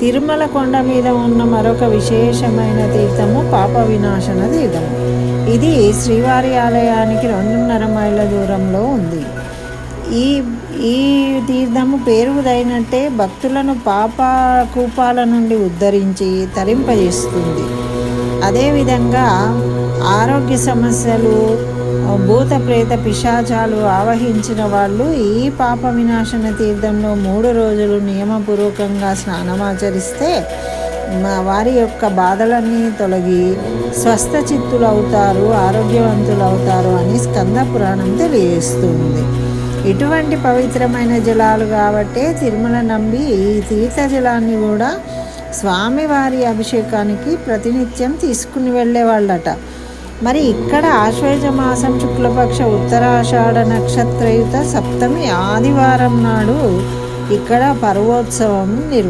తిరుమల కొండ మీద ఉన్న మరొక విశేషమైన తీర్థము పాప వినాశన తీర్థము ఇది శ్రీవారి ఆలయానికి రెండున్నర మైళ్ళ దూరంలో ఉంది. ఈ ఈ తీర్థము పేరుదైనట్టే భక్తులను పాప కూపాల నుండి ఉద్ధరించి తరింపజేస్తుంది. అదేవిధంగా ఆరోగ్య సమస్యలు భూత ప్రేత పిశాచాలు ఆవహించిన వాళ్ళు ఈ పాప వినాశన తీర్థంలో మూడు రోజులు నియమపూర్వకంగా స్నానమాచరిస్తే వారి యొక్క బాధలన్నీ తొలగి స్వస్థ చిత్తులు అవుతారు ఆరోగ్యవంతులు అవుతారు అని స్కంద పురాణం తెలియజేస్తుంది. ఇటువంటి పవిత్రమైన జలాలు కాబట్టే తిరుమల నంబి ఈ తీర్థ జలాన్ని కూడా స్వామివారి అభిషేకానికి ప్రతినిత్యం తీసుకుని వెళ్ళేవాళ్ళట. మరి ఇక్కడ ఆశ్వేజ మాసం శుక్లపక్ష ఉత్తరాషాఢ నక్షత్రయుత సప్తమి ఆదివారం నాడు ఇక్కడ పర్వోత్సవం నిర్వ